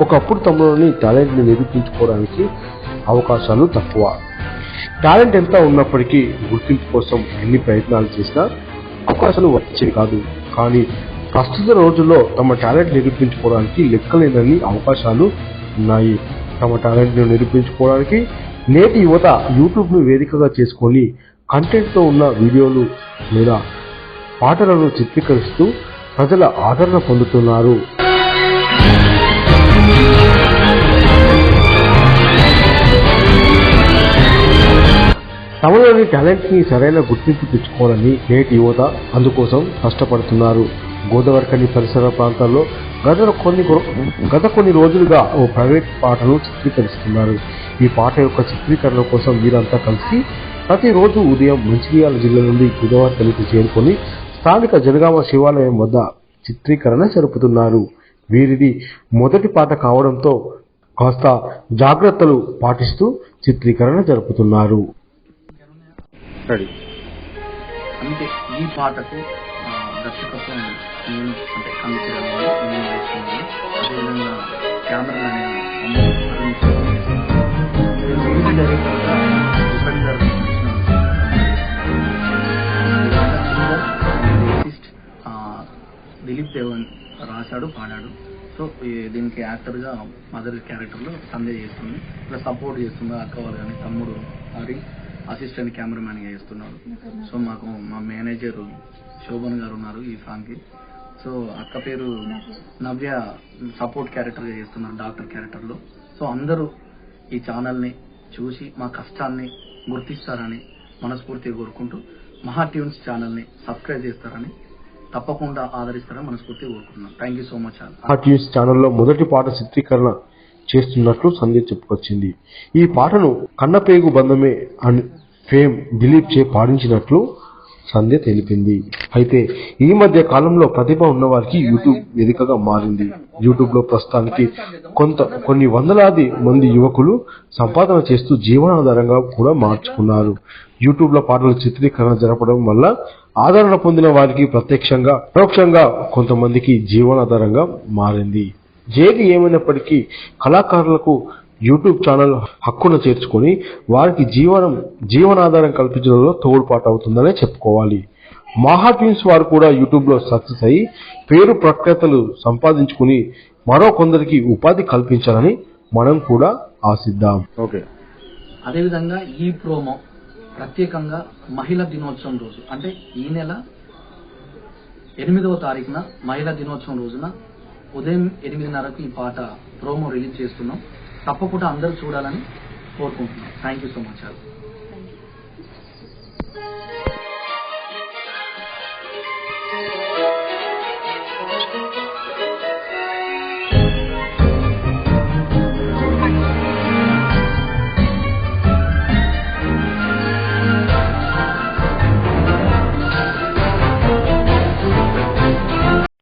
ఒకప్పుడు తమలోని టాలెంట్ని నిరూపించుకోవడానికి అవకాశాలు తక్కువ. టాలెంట్ ఎంత ఉన్నప్పటికీ గుర్తింపు కోసం ఎన్ని ప్రయత్నాలు చేసినా అవకాశాలు వచ్చేవి కాదు. కానీ ప్రస్తుత రోజుల్లో తమ టాలెంట్ నిరూపించుకోవడానికి లెక్కలేనన్ని అవకాశాలు ఉన్నాయి. తమ టాలెంట్ను నిరూపించుకోవడానికి నేటి యువత యూట్యూబ్ను వేదికగా చేసుకొని కంటెంట్తో ఉన్న వీడియోలు లేదా పాటలను చిత్రీకరిస్తూ ప్రజల ఆదరణ పొందుతున్నారు. వారి టాలెంట్ని సరైన గుర్తింపు తెచ్చుకోవాలని నేటి యువత అందుకోసం కష్టపడుతున్నారు. గోదావరికని పరిసర ప్రాంతాల్లో గత కొన్ని గత కొన్ని రోజులుగా ఓ ప్రైవేట్ పాటను చిత్రీకరిస్తున్నారు. ఈ పాట యొక్క చిత్రీకరణ కోసం వీరంతా కలిసి ప్రతిరోజు ఉదయం మంచిర్యాల జిల్లా నుండి గోదావరికనికి చేరుకొని స్థానిక జనగామ శివాలయం వద్ద చిత్రీకరణ జరుపుతున్నారు. వీరిది మొదటి పాట కావడంతో కాస్త జాగ్రత్తలు పాటిస్తూ చిత్రీకరణ జరుపుతున్నారు. రెడీ. అందుకే ఈ పాటకు దర్శకత్వం నేను అంటే నేను అదేవిధంగా కెమెరా మ్యూజిక్ దిలీప్ దేవన్ రాశాడు పాడాడు. సో దీనికి యాక్టర్గా మదర్ క్యారెక్టర్లో సంజయ్ చేస్తుంది. ఇలా సపోర్ట్ చేస్తుంది అక్క వాళ్ళు కానీ తమ్ముడు హరి అసిస్టెంట్ కెమెరామ్యాన్గా చేస్తున్నారు. సో మాకు మా మేనేజర్ శోభన్ గారు ఉన్నారు ఈ సాంగ్కి సో అక్క పేరు నవ్య సపోర్ట్ క్యారెక్టర్గా చేస్తున్నారు డాక్టర్ క్యారెక్టర్లో. సో అందరూ ఈ ఛానల్ని చూసి మా కష్టాన్ని గుర్తిస్తారని మనస్ఫూర్తిగా కోరుకుంటూ మహా ట్యూన్స్ ఛానల్ని సబ్స్క్రైబ్ చేస్తారని తప్పకుండా ఆదరిస్తారని మనస్ఫూర్తిగా కోరుకుంటున్నాం. Thank you so much hot news ఛానల్లో మొదటి పాట చిత్రీకరణ చేస్తున్నట్లు సంధ్య చెప్పుకొచ్చింది. ఈ పాటను కన్నపేగు బంధమే అని ఫేమ్ దిలీప్ చే పాడించినట్లు సంధ్య తెలిపింది. అయితే ఈ మధ్య కాలంలో ప్రతిభ ఉన్న వారికి యూట్యూబ్ వేదికగా మారింది. యూట్యూబ్లో ప్రస్తుతానికి కొంత కొన్ని వందలాది మంది యువకులు సంపాదన చేస్తూ జీవనాధారంగా కూడా మార్చుకున్నారు. యూట్యూబ్లో పాటల చిత్రీకరణ జరపడం వల్ల ఆదరణ పొందిన వారికి ప్రత్యక్షంగా పరోక్షంగా కొంతమందికి జీవనాధారంగా మారింది. ఏది ఏమైనప్పటికీ కళాకారులకు యూట్యూబ్ ఛానల్ హక్కున చేర్చుకొని వారికి జీవనం జీవనాధారం కల్పించడంలో తోడ్పాటు అవుతుందనే చెప్పుకోవాలి. మహా ట్విన్స్ వారు కూడా యూట్యూబ్లో సక్సెస్ అయ్యి పేరు ప్రఖ్యాతలు సంపాదించుకుని మరో కొందరికి ఉపాధి కల్పించాలని మనం కూడా ఆశిద్దాం. ఓకే. అదేవిధంగా ఈ ప్రోమో ప్రత్యేకంగా మహిళా దినోత్సవం రోజు అంటే ఈ నెల ఎనిమిదవ తారీఖున మహిళా దినోత్సవం రోజున ఉదయం ఎనిమిదిన్నరకు ఈ పాట ప్రోమో రిలీజ్ చేస్తున్నాం. తప్పకుండా అందరూ చూడాలని కోరుకుంటున్నాం. Thank you so much